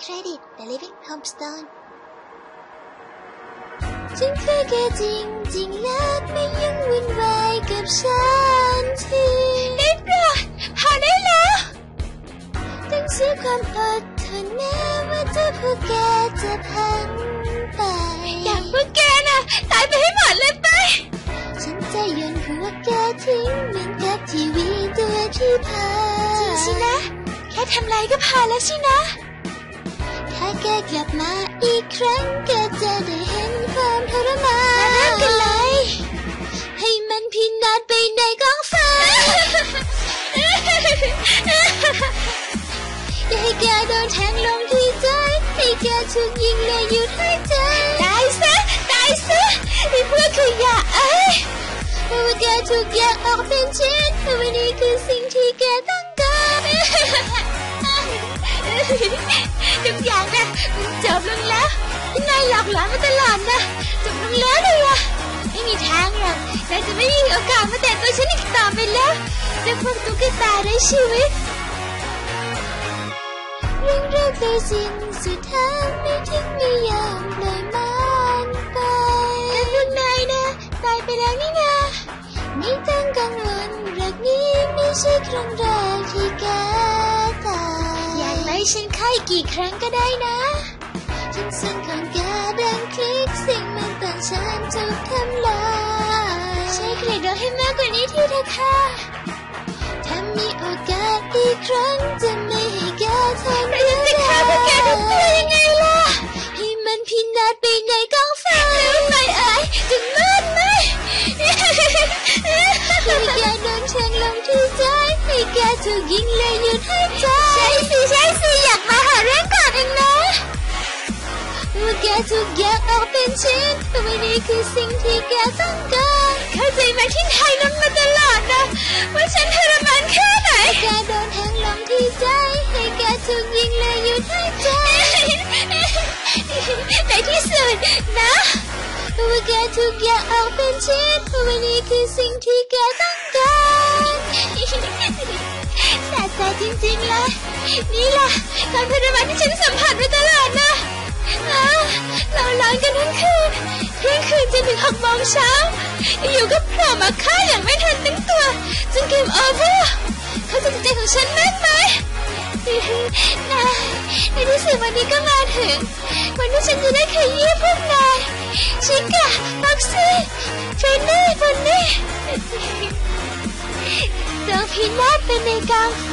เครดิต The Living Tombstone ฉันเคยแค่จริงจริงๆแล้วไม่ยุ่งวุ่นวายกับฉันทีได้โปรดพอได้แล้วต้องเสียความอดทนแม้ว่าเธอพวกแกจะพังไป อยากพวกแกน่ะตายไปให้หมดเลยไป ฉันจะโยนพวกแกทิ้งเหมือนกับทีวีตัวที่พังจริงสินะ แค่ทำไรก็พอแล้วสินะถ้า แกกลับมา อีกครั้งก็จะได้เห็นความทรมานมาเริ่มกันเลย ให้มันพินาศไปในกองไฟอย่าให้แกโดนแทงลงที่ใจ ให้แกถูกยิงและหยุดหายใจ ตายซะ ตายซะไอ้พวกขยะเอ้ยเพราะว่าแกถูกแยกออกเป็นชิ้นแต่วันนี้คือสิ่งที่แกต้องการทุก อย่างนะมันจบลงแล้วที่นายหลอกหลอนมาตลอดนะจบลงแล้วเลยอะไม่มีทางหรอกนายจะไม่มีโอกาสมาแตะตัวฉันอีกต่อไปแล้วเจะพวกตุ๊กตาในชีวิตเรื่องราวเคยสิ้นสุดทางไม่ทิ้งไม่ยอมปล่อยมันไปแต่พวกนายนะตายไปแล้วนี่นาไม่ต้องกังวลรักนี้ไม่ใช่ครั้งแรกที่แกตายอยากไล่ฉัน ไข้กี่ครั้งก็ได้นะ ฉันสั่งของแกดังคลิกสิ่งมันต่างฉันถูกทำลายใช้เกรดโดให้มากกว่านี้ที่เธอค่ะถ้ามีโอกาสอีกครั้งจะ ให้แกถูกยิงเลยหยุดหายใจใช่สิใช่สิอยากมาหาเรื่องก่อนเองนะว่าแกถูกแยกออกเป็นชิ้นแต่วันนี้คือสิ่งที่แกต้องการเข้าใจไหมที่ไทยนั้นมาตลอดนะ ว่าฉันทรมานแค่ไหนแกโดนแทงลงที่ใจให้แกถูกยิงเลยหยุดหายใจในที่สุดนะว่าแกถูกแยกออกเป็นชิ้นแต่วันนี้คือสิ่งที่แกต้องการ ริง ๆ เลย นี่แหละการทรมานที่ฉันสัมผัสมาตลอดนะเราร้อนกันทั้งคืนเที่ยงคืนจนถึงหกโมงเช้า อยู่ก็โผล่มาฆ่าอย่างไม่ทันตั้งตัวจนเกมโอเวอร์เขาจะใจของฉันมากไหมนายในที่สุดวันนี้ก็มาถึง วันที่ฉันจะได้ขยี้พวกนายชิกะบ็อกซี่เฟรนนี่บอนนี่จงพินาศไปในกลางไฟ